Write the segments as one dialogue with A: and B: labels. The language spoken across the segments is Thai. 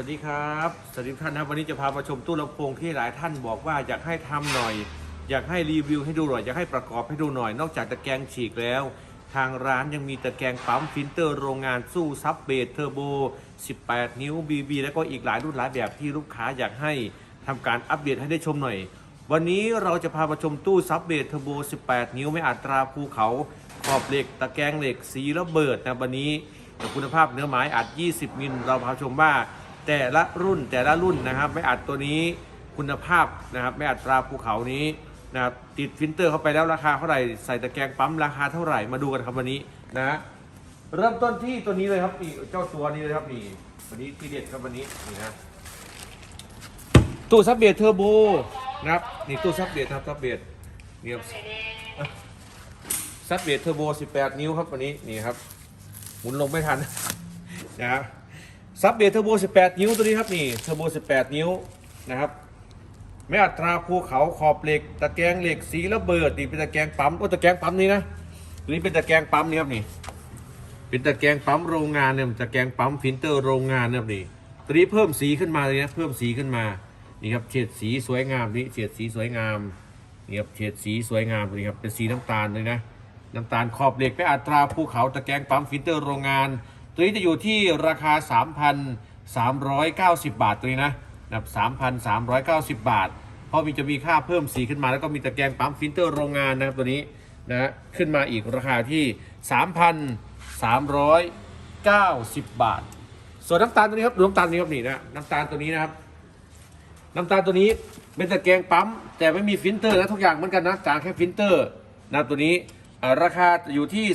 A: วัสดีครับสวัสดีท่านครับวันนี้จะพามาชมตู้ลำโพงที่หลายท่านบอกว่าอยากให้ทำหน่อย อยากให้รีวิวให้ดูหน่อยอยากให้ประกอบให้ดูหน่อย นอกจากตะแกรงฉีกแล้ว ทางร้านยังมีตะแกรงปั๊มฟิลเตอร์โรงงานสู้ซับเบสเทอร์โบ 18 นิ้ว BB แล้วก็อีกหลายรุ่นหลายแบบที่ลูกค้าอยากให้ทำการอัปเดตให้ได้ชมหน่อย วันนี้เราจะพามาชมตู้ซับเบสเทอร์โบ 18 นิ้วไม่อัตราภูเขาขอบเหล็ก ตะแกรงเหล็กสีระเบิดนะวันนี้คุณภาพเนื้อไม้อัด 20 มิลเราพาชมว่า แต่ละรุ่นแต่ละรุ่นนะครับไม่อัดตัวนี้คุณภาพนะครับไม่อัดตราภูเขานี้นะครับติดฟิลเตอร์เข้าไปแล้วราคาเท่าไหร่ใส่ตะแกรงปั๊มราคาเท่าไหร่มาดูกันครับวันนี้นะเริ่มต้นที่ตัวนี้เลยครับนี่เจ้าตัวนี้เลยครับนี่วันนี้ที่เด็ดครับวันนี้นี่นะตู้ซับเบียเทอร์โบนะครับนี่ตู้ซับเบียครับซับเบียนี่ครับซับเบียเทอร์โบ 18 นิ้วครับวันนี้นี่ครับหมุนลงไม่ทันนะครับ ซับเบรเทอร์โบ 18 นิ้วตัวนี้ครับนี่เทอร์โบ 18 นิ้วนะครับไม่อัตราภูเขาขอบเหล็ก ตะแกรงเหล็กสีระเบิดนี่เป็นตะแกรงปั๊มโอ้ตะแกรงปั๊มนี่นะตัวนี้เป็นตะแกรงปั๊มนี่ครับนี่เป็นตะแกรงปั๊มโรงงานเนี่ยตะแกรงปั๊มฟิลเตอร์โรงงานนะครับนี่ตัวนี้เพิ่มสีขึ้นมาเลยนะเพิ่มสีขึ้นมานี่ครับเฉดสีสวยงามนี่เฉดสีสวยงามนี่ครับเฉดสีสวยงามนี้ครับเป็นสีน้ำตาลเลยนะน้ำตาลขอบเหล็กไม่อัตราภูเขาตะแกรงปั๊มฟิลเตอร์โรงงาน ตัวนี้จะอยู่ที่ราคา 3,390 บาทตัวนี้นะนะครับ3,390 บาท เพราะมีจะมีค่าเพิ่มสีขึ้นมา แล้วก็มีตะแกรงปั๊มฟิลเตอร์โรงงานนะครับตัวนี้นะฮะขึ้นมาอีกราคาที่ 3,390 บาท ส่วนน้ำตาลตัวนี้ครับน้ำตาลนี้ครับนี่นะน้ำตาลตัวนี้นะครับ น้ำตาลตัวนี้เป็นตะแกรงปั๊ม แต่ไม่มีฟิลเตอร์นะทุกอย่างเหมือนกันนะจางแค่ฟิลเตอร์นะตัวนี้ราคาอยู่ที่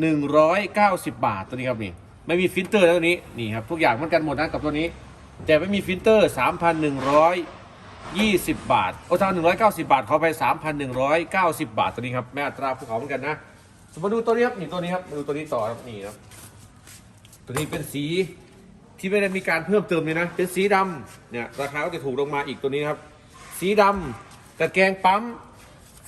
A: 190 บาทตัวนี้ครับนี่ไม่มีฟิลเตอร์นะตัวนี้นี่ครับทุกอย่างเหมือนกันหมดนะกับตัวนี้ แต่ไม่มีฟิลเตอร์ 3,120 บาทโอ้ทาง190 บาทเขาไป 3,190 บาทตัวนี้ครับแม่อัตราภูเขาเหมือนกันนะมาดูตัวนี้ครับนี่ตัวนี้ครับมาดูตัวนี้ต่อครับนี่ครับตัวนี้เป็นสีที่ไม่ได้มีการเพิ่มเติมเลยนะ เป็นสีดำเนี่ยราคาก็จะถูกลงมาอีกตัวนี้ครับ สีดำตะแกรงปั๊ม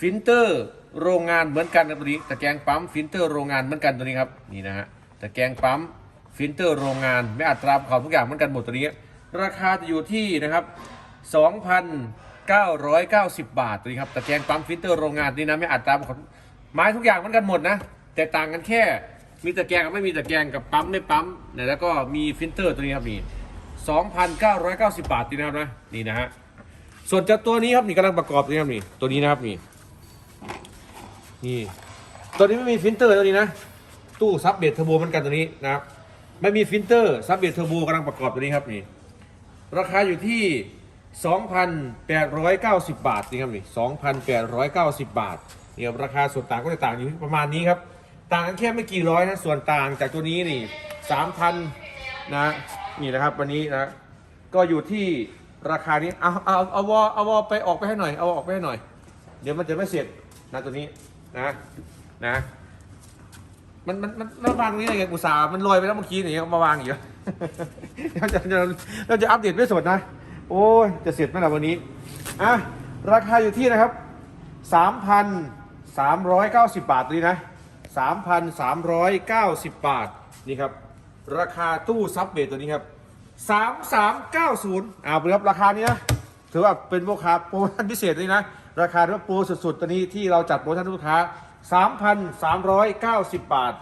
A: ฟิลเตอร์ โรงงานเหมือนกันนะตัวนี้ตะแกรงปั๊มฟิลเตอร์โรงงานเหมือนกันตัวนี้ครับนี่นะฮะตะแกรงปั๊มฟิลเตอร์โรงงานไม่อัตราเขาทุกอย่างเหมือนกันหมดตัวนี้ ราคาจะอยู่ที่นะครับ2,990 บาทตัวนี้ครับตะแกรงปั๊มฟิลเตอร์โรงงานนี่นะไม่อัตราเขาไม้ทุกอย่างเหมือนกันหมดนะแต่ต่างกันแค่มีตะแกรงกับไม่มีตะแกรงกับปั๊มไม่ปั๊มนี่ยแล้วก็มีฟิลเตอร์ตัวนี้ครับนี่2,990 บาทนี่นะครับนะนี่นะฮะส่วนจะตัวนี้ครับนี่กำลังประกอบนี่ครับนี่ตัวนี้นะครับนี่ นี่ตัวนี้ไม่มีฟิลเตอร์ตัวนี้นะ ตู้ซับเบสเทอร์โบเหมือนกันตัวนี้นะครับ ไม่มีฟิลเตอร์ซับเบสเทอร์โบกำลังประกอบตัวนี้ครับนี่ ราคาอยู่ที่ 2,890 บาทนี่ครับนี่2,890 บาทเนี่ครับราคาส่วนต่างก็จะต่างอยู่ที่ประมาณนี้ครับ ต่างกันแค่ไม่กี่ร้อยนะ ส่วนต่างจากตัวนี้นี่สามพันนะนี่นะครับวันนี้นะ ก็อยู่ที่ราคานี้ เอาเอาเอาวอเอาวอไปออกไปให้หน่อย เอาออกไปให้หน่อย เดี๋ยวมันจะไม่เสร็จนะตัวนี้ นะนะมันมันมันมันวางตรงนี้ไงอุตสาห์มันลอยไปแล้วเมื่อกี้นี่เอามาวางอีกเหรอเราจะเราเราจะอัปเดตไม่สดนะ โอ้ยจะเสร็จไหมล่ะวันนี้อะราคาอยู่ที่นะครับสามพันสามร้อยเก้าสิบบาทตัวนี้นะ3,390บาทนี่ครับ ราคาตู้ซับเบสตัวนี้ครับ3390อ่าเป็นครับราคานี้นะถือว่าเป็นโปรคาโปรโมชั่นพิเศษเลยนะ ราคาถือว่าโปรสุดๆ ตัวนี้ที่เราจัดโปรโมชั่นลูกค้า 3,390 บาท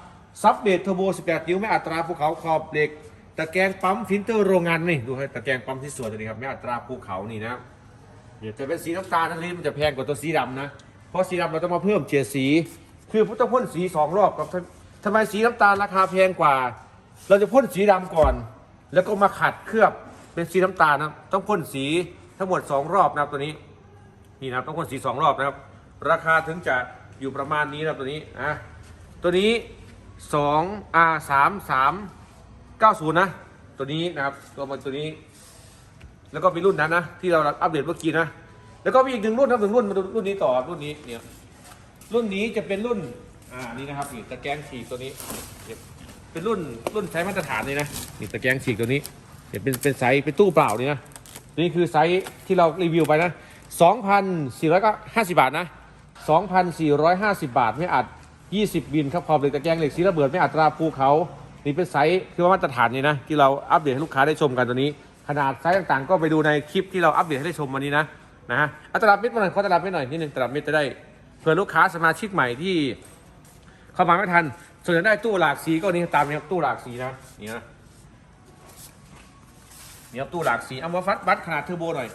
A: ซับเบสเทอร์โบ 18 นิ้ว ไม่อัตราภูเขาขอบเหล็ก ตะแกรงปั๊มฟิลเตอร์โรงงานนี่ ดูให้ตะแกรงปั๊มที่สวยตัวนี้ครับ ไม่อัตราภูเขานี่นะเดี๋ยวจะเป็นสีน้ำตาลนั่นนี่มันจะแพงกว่าตัวสีดำนะ เพราะสีดำเราต้องมาเพิ่มเฉดสี คือพุทธพ่นสีสองรอบครับทำไมสีน้ำตาลราคาแพงกว่า เราจะพ่นสีดำก่อน แล้วก็มาขัดเคลือบเป็นสีน้ำตาลนะต้องพ่นสีทั้งหมดสองรอบนะครับตัวนี้ นี่นะครับต้องพ่นสีสองรอบนะครับ ราคาถึงจะอยู่ประมาณนี้นะครับตัวนี้อะตัวนี้สองอาสามสามเก้าศูนย์นะ ตัวนี้นะครับตัวมันตัวนี้ แล้วก็มีรุ่นนั้นนะ ที่เราอัปเดตเมื่อกี้นะ แล้วก็มีอีกหนึ่งรุ่นครับหนึ่งรุ่นมาดูรุ่นนี้ต่อรุ่นนี้เนี่ยรุ่นนี้จะเป็นรุ่นอ่านี่นะครับนี่ตะแกรงฉีกตัวนี้เนี่ยเป็นรุ่นรุ่นใช้มาตรฐานเลยนะนี่ตะแกรงฉีกตัวนี้เนี่ยเป็นเป็นไซส์เป็นตู้เปล่านี่นะนี่คือไซส์ที่เรารีวิวไปนะ 2,450 บาทนะ 2,450 บาท ไม่อัด 20 บินครับขอบเหล็กตะแกรงเหล็กสีระเบิดไม่อัดตราภูเขา นี่เป็นไซส์คือว่ามาตรฐานนี่นะ ที่เราอัปเดตให้ลูกค้าได้ชมกันตัวนี้ ขนาดไซส์ต่างๆ ก็ไปดูในคลิปที่เราอัปเดตให้ได้ชมวันนี้นะนะฮะอาตลับเม็ดมาหน่อยขอตลับเม็ดหน่อยนิดนึงตลับเม็ดจะได้เผื่อลูกค้าสมาชิกใหม่ที่เข้ามาไม่ทัน ส่วนจะได้ตู้หลากสีก็นี่ตามนี้ครับตู้หลากสีนะนี่นะนี่ครับตู้หลากสีเอามาฟัดวัดขนาดเทอร์โบหน่อย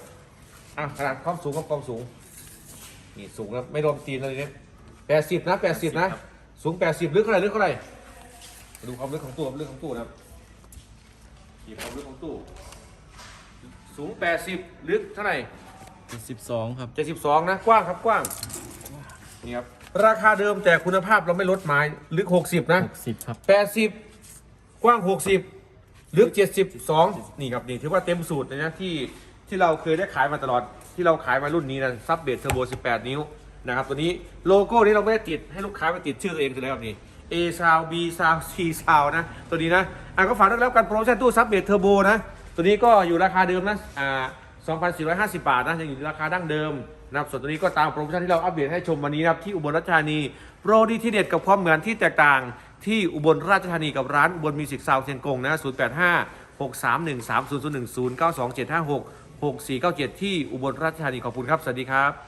A: อะขนาดความสูงกับความสูง นี่สูงนะไม่รวมตีนเลยเนี่ยแปดสิบนะแปดสิบนะ สูงแปดสิบลึกเท่าไหร่ลึกเท่าไหร่มาดูความลึกของตู้ความลึกของตู้นะครับนี่ความลึกของตู้ สูงแปดสิบลึกเท่าไหร่
B: สิบสองครับ
A: เจ็ดสิบสองนะกว้างครับกว้าง นี่ครับ ราคาเดิมแต่คุณภาพเราไม่ลดไม้ลึกหกสิบนะ
B: หกสิบครับ
A: แปดสิบกว้างหกสิบลึกเจ็ดสิบสองนี่ครับนี่ถือว่าเต็มสูตรเลยนะที่ ที่เราเคยได้ขายมาตลอดที่เราขายมารุ่นนี้นะซับเบดเทอร์โบ 18 นิ้วนะครับตัวนี้โลโก้นี้เราไม่ได้ติดให้ลูกค้าไปติดชื่อตัวเองเลยครับนี่ A ซาว B ซาว C ซาวนะ ตัวนี้นะอะก็ฝากด้วยแล้วกันโปรโมชั่นตู้ซับเบดเทอร์โบนะ ตัวนี้ก็อยู่ราคาเดิมนะอ่า2,450 บาทนะยังอยู่ราคาดั้งเดิมนะครับส่วนตัวนี้ก็ตามโปรโมชั่นที่เราอัปเดตให้ชมวันนี้นะครับที่อุบลราชธานีโปรดีที่เด็ดกับความเหมือนที่แตกต่างที่อุบลราชธานีกับร้านบลมิวสิกซาวเชียงกงนะ085 631 3001 092756 6497 ที่อุบลราชธานีขอบคุณครับ สวัสดีครับ